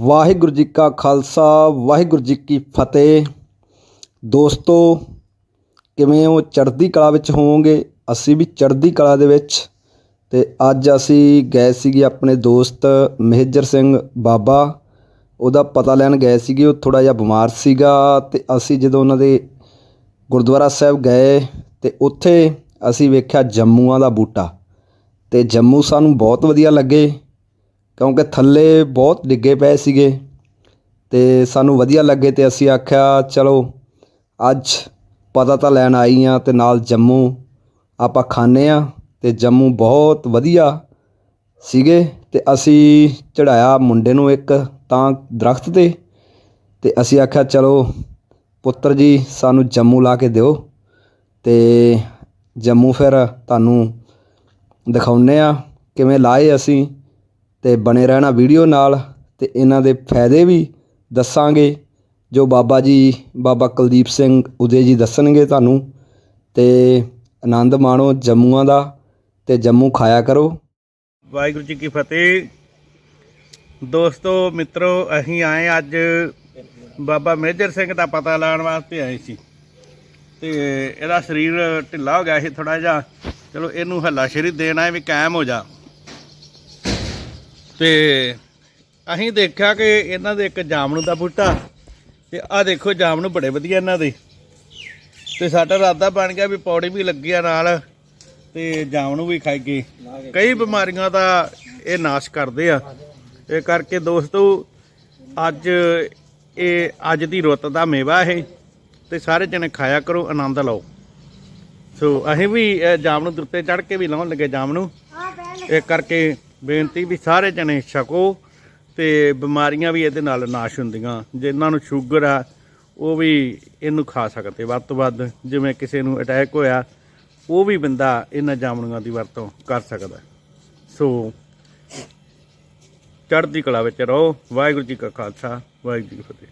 ਵਾਹਿਗੁਰੂ ਜੀ ਕਾ ਖਾਲਸਾ, ਵਾਹਿਗੁਰੂ ਜੀ ਕੀ ਫਤਿਹ। ਦੋਸਤੋ, ਕਿਵੇਂ ਹੋ? ਚੜ੍ਹਦੀ ਕਲਾ ਵਿੱਚ ਹੋਵੋਗੇ? ਅਸੀਂ ਵੀ ਚੜ੍ਹਦੀ ਕਲਾ ਦੇ ਵਿੱਚ। ਤੇ ਅੱਜ ਅਸੀਂ ਗਏ ਸੀਗੇ ਆਪਣੇ ਦੋਸਤ ਮੇਜਰ ਸਿੰਘ ਬਾਬਾ। ਉਹਦਾ ਪਤਾ ਲੈਣ ਗਏ ਸੀਗੇ, ਉਹ ਥੋੜਾ ਜਿਹਾ ਬਿਮਾਰ ਸੀਗਾ। ਤੇ ਅਸੀਂ ਜਦੋਂ ਉਹਨਾਂ ਦੇ ਗੁਰਦੁਆਰਾ ਸਾਹਿਬ ਗਏ, ਤੇ ਉੱਥੇ ਅਸੀਂ ਵੇਖਿਆ ਜੰਮੂਆਂ ਦਾ ਬੂਟਾ। ਤੇ ਜੰਮੂ ਸਾਨੂੰ ਬਹੁਤ ਵਧੀਆ ਲੱਗੇ। ਕਿਉਂਕਿ ਥੱਲੇ ਬਹੁਤ ਡਿੱਗੇ ਪਏ ਸੀਗੇ ਅਤੇ ਸਾਨੂੰ ਵਧੀਆ ਲੱਗੇ ਅਤੇ ਅਸੀਂ ਆਖਿਆ, ਚਲੋ, ਅੱਜ ਪਤਾ ਤਾਂ ਲੈਣ ਆਈ ਹਾਂ ਅਤੇ ਨਾਲ ਜੰਮੂ। ਆਪਾਂ ਖਾਂਦੇ ਹਾਂ ਅਤੇ ਜੰਮੂ ਬਹੁਤ ਵਧੀਆ ਸੀਗੇ ਅਤੇ ਅਸੀਂ ਚੜਾਇਆ ਮੁੰਡੇ ਨੂੰ ਇੱਕ ਤਾਂ ਦਰਖਤ ਤੇ ਅਤੇ ਅਸੀਂ ਆਖਿਆ, ਚਲੋ ਪੁੱਤਰ ਜੀ, ਸਾਨੂੰ ਜੰਮੂ ਲਾ ਕੇ ਦਿਓ ਅਤੇ ਜੰਮੂ ਫਿਰ ਤੁਹਾਨੂੰ ਦਿਖਾਉਂਦੇ ਆ ਕਿਵੇਂ ਲਾਏ ਅਸੀਂ। ਅਤੇ ਬਣੇ ਰਹਿਣਾ ਵੀਡੀਓ ਨਾਲ ਅਤੇ ਇਹਨਾਂ ਦੇ ਫਾਇਦੇ ਵੀ ਦੱਸਾਂਗੇ, ਜੋ ਬਾਬਾ ਜੀ, ਬਾਬਾ ਕੁਲਦੀਪ ਸਿੰਘ ਉਦੇ ਜੀ ਦੱਸਣਗੇ ਤੁਹਾਨੂੰ। ਅਤੇ ਆਨੰਦ ਮਾਣੋ ਜੰਮੂਆਂ ਦਾ ਅਤੇ ਜੰਮੂ ਖਾਇਆ ਕਰੋ। ਵਾਹਿਗੁਰੂ ਜੀ ਕੀ ਫਤਿਹ। ਦੋਸਤੋ, ਮਿੱਤਰੋ, ਅਸੀਂ ਆਏ ਅੱਜ ਬਾਬਾ ਮੇਜਰ ਸਿੰਘ ਦਾ ਪਤਾ ਲੈਣ ਵਾਸਤੇ ਆਏ ਸੀ। ਤੇ ਇਹਦਾ ਸਰੀਰ ਢਿੱਲਾ ਹੋ ਗਿਆ ਸੀ ਥੋੜਾ ਜਿਹਾ। ਚਲੋ, ਇਹਨੂੰ ਹੱਲਾਸ਼ੇਰੀ ਦੇਣਾ ਹੈ ਵੀ ਕਾਇਮ ਹੋ ਜਾ। ਤੇ ਅਸੀਂ ਦੇਖਿਆ ਕਿ ਇਹਨਾਂ ਦੇ ਇੱਕ ਜਾਮਨੂ ਦਾ ਬੂਟਾ ਤੇ ਆਹ ਦੇਖੋ ਜਾਮਨੂ ਬੜੇ ਵਧੀਆ ਇਹਨਾਂ ਦੇ। ਤੇ ਸਾਡਾ ਇਰਾਦਾ ਬਣ ਗਿਆ ਵੀ ਪੌੜੀ ਵੀ ਲੱਗੀ ਆ ਨਾਲ ਤੇ ਜਾਮਨੂ ਵੀ ਖਾਈਏ ਕਈ ਬਿਮਾਰੀਆਂ ਦਾ ਇਹ ਨਾਸ਼ ਕਰਦੇ ਆ। ਇਹ ਕਰਕੇ ਦੋਸਤੋ ਅੱਜ ਇਹ ਅੱਜ ਦੀ ਰੁੱਤ ਦਾ ਮੇਵਾ ਇਹ। ਤੇ ਸਾਰੇ ਜਣੇ ਖਾਇਆ ਕਰੋ ਆਨੰਦ ਲਓ। ਸੋ ਅਸੀਂ ਵੀ ਇਹ ਜਾਮਨੂ ਦੇ ਉੱਤੇ ਚੜ ਕੇ ਵੀ ਲਾਉਣ ਲੱਗੇ ਜਾਮਨੂ ਇਹ ਕਰਕੇ ਬੇਨਤੀ ਵੀ ਸਾਰੇ ਜਣੇ ਛਕੋ ਤੇ ਬਿਮਾਰੀਆਂ ਵੀ ਇਹਦੇ ਨਾਲ ਨਾਸ਼ ਹੁੰਦੀਆਂ। ਜਿਨ੍ਹਾਂ ਨੂੰ ਸ਼ੂਗਰ ਆ, ਉਹ ਵੀ ਇਹਨੂੰ ਖਾ ਸਕਦੇ। ਵੱਧ ਤੋਂ ਵੱਧ ਜਿਵੇਂ ਕਿਸੇ ਨੂੰ ਅਟੈਕ ਹੋਇਆ, ਉਹ ਵੀ ਬੰਦਾ ਇਹਨਾਂ ਜਾਮਨੂਆਂ ਦੀ ਵਰਤੋਂ ਕਰ ਸਕਦਾ। ਸੋ ਚੜ੍ਹਦੀ ਕਲਾ ਵਿੱਚ ਰਹੋ। ਵਾਹਿਗੁਰੂ ਜੀ ਕਾ ਖਾਲਸਾ, ਵਾਹਿਗੁਰੂ ਜੀ ਕੀ ਫਤਿਹ।